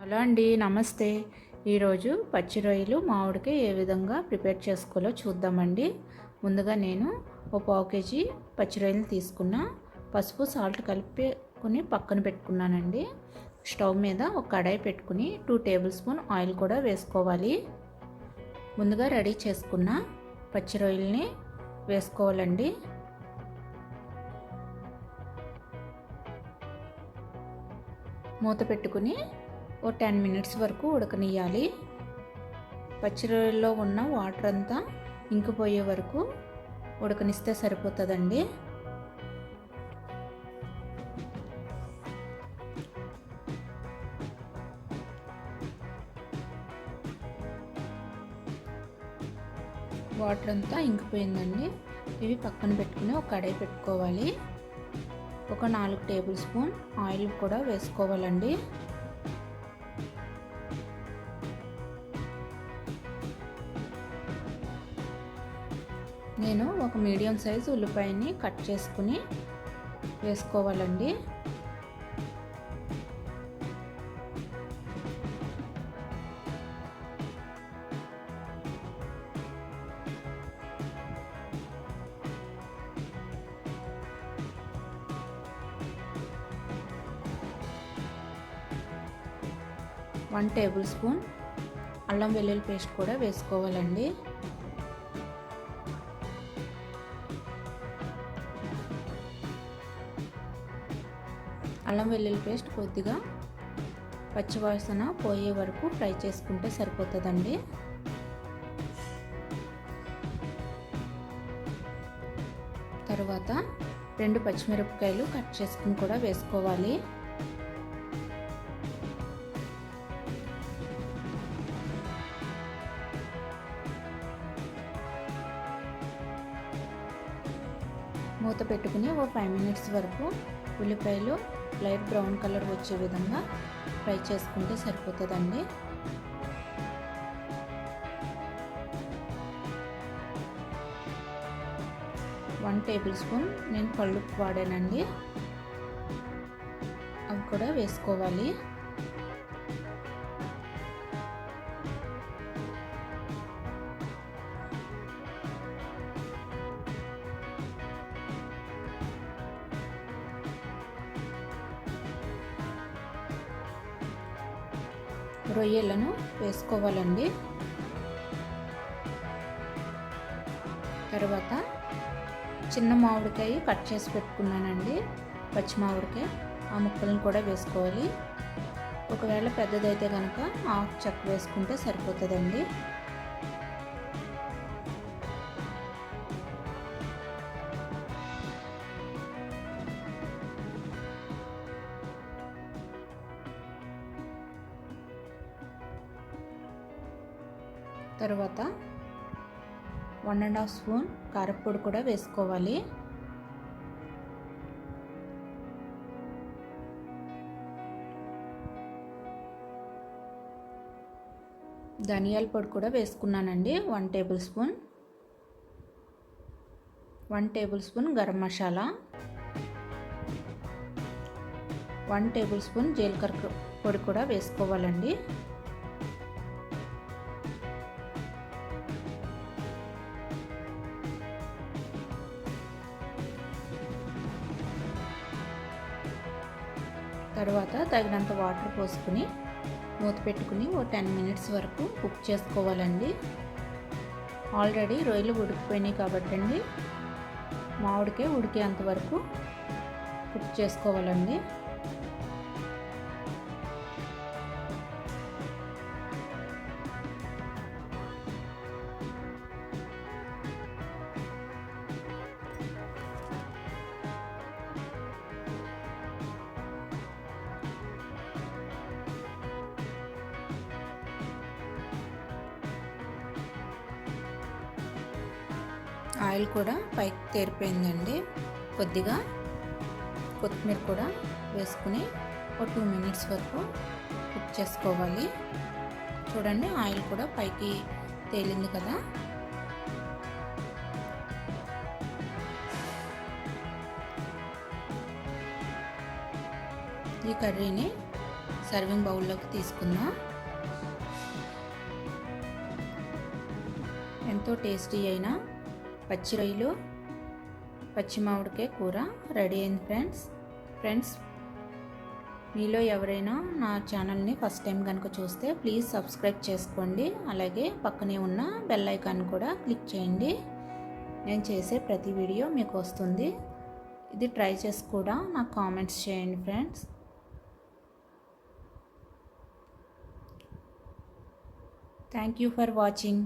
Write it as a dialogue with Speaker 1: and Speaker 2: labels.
Speaker 1: Hello అండి నమస్తే. ఈరోజు పచ్చి రొయ్యలు మామిడికాయ ఏ విధంగా ప్రిపేర్ చేసుకోవాలో చూద్దామండి. ముందుగా నేను ఒక పావు కేజీ పచ్చి రొయ్యలు తీసుకున్న పసుపు సాల్ట్ కలిపి పక్కన పెట్టుకున్నానండి. స్టవ్ మీద ఒక కడాయి పెట్టుకుని టూ టేబుల్ స్పూన్ ఆయిల్ కూడా వేసుకోవాలి. ముందుగా రెడీ చేసుకున్న పచ్చి రొయ్యల్ని వేసుకోవాలండి. మూత పెట్టుకుని ఓ టెన్ మినిట్స్ వరకు ఉడకనియాలి పచ్చిరొయ్యలో ఉన్న వాటర్ అంతా ఇంకిపోయే వరకు ఉడకనిస్తే సరిపోతుందండి. వాటర్ అంతా ఇంకిపోయిందండి. ఇవి పక్కన పెట్టుకుని ఒక కడాయి పెట్టుకోవాలి. ఒక నాలుగు టేబుల్ స్పూన్ ఆయిల్ కూడా వేసుకోవాలండి. నేను ఒక మీడియం సైజు ఉల్లిపాయని కట్ చేసుకుని వేసుకోవాలండి. వన్ టేబుల్ స్పూన్ అల్లం వెల్లుల్లి పేస్ట్ కూడా వేసుకోవాలండి. అల్లం వెల్లుల్లి పేస్ట్ కొద్దిగా పచ్చివాసన పోయే వరకు ఫ్రై చేసుకుంటే సరిపోతుందండి. తర్వాత రెండు పచ్చిమిరపకాయలు కట్ చేసుకుని కూడా వేసుకోవాలి. మూత పెట్టుకుని ఒక ఫైవ్ మినిట్స్ వరకు ఉల్లిపాయలు లైట్ బ్రౌన్ కలర్ వచ్చే విధంగా ఫ్రై చేసుకుంటే సరిపోతుందండి. వన్ టేబుల్ స్పూన్ నేను పళ్ళుప్పు వాడానండి. అవి కూడా వేసుకోవాలి. రొయ్యలను వేసుకోవాలండి. తర్వాత చిన్న మామిడికాయ కట్ చేసి పెట్టుకున్నానండి. పచ్చి మామిడికాయ ఆ ముక్కలను కూడా వేసుకోవాలి. ఒకవేళ పెద్దదైతే కనుక హాఫ్ చెక్క వేసుకుంటే సరిపోతుందండి. తర్వాత వన్ అండ్ హాఫ్ స్పూన్ కారపొడి కూడా వేసుకోవాలి. ధనియాల పొడి కూడా వేసుకున్నానండి one tablespoon. One tablespoon garam masala. One tablespoon జీలకర్ర పొడి కూడా వేసుకోవాలండి. తర్వాత తగినంత వాటర్ పోసుకుని మూత పెట్టుకుని ఓ టెన్ మినిట్స్ వరకు కుక్ చేసుకోవాలండి. ఆల్రెడీ రొయ్యలు ఉడికిపోయినాయి కాబట్టి అండి మామిడికే ఉడికేంత వరకు కుక్ చేసుకోవాలండి. ఆయిల్ కూడా పైకి తేరిపోయిందండి. కొద్దిగా కొత్తిమీర కూడా వేసుకుని ఒక టూ మినిట్స్ వరకు కుక్ చేసుకోవాలి. చూడండి ఆయిల్ కూడా పైకి తేలింది కదా. ఈ కర్రీని సర్వింగ్ బౌల్లోకి తీసుకుందాం. ఎంతో టేస్టీ అయినా పచ్చి రొయ్యలు పచ్చి మామిడికాయ కూర రెడీ అయింది ఫ్రెండ్స్. ఫ్రెండ్స్ మీలో ఎవరైనా నా ఛానల్ని ఫస్ట్ టైం కనుక చూస్తే ప్లీజ్ సబ్స్క్రైబ్ చేసుకోండి. అలాగే పక్కనే ఉన్న బెల్ ఐకాన్ కూడా క్లిక్ చేయండి. నేను చేసే ప్రతి వీడియో మీకు వస్తుంది. ఇది ట్రై చేసి కూడా నాకు కామెంట్స్ చేయండి friends. Thank you for watching.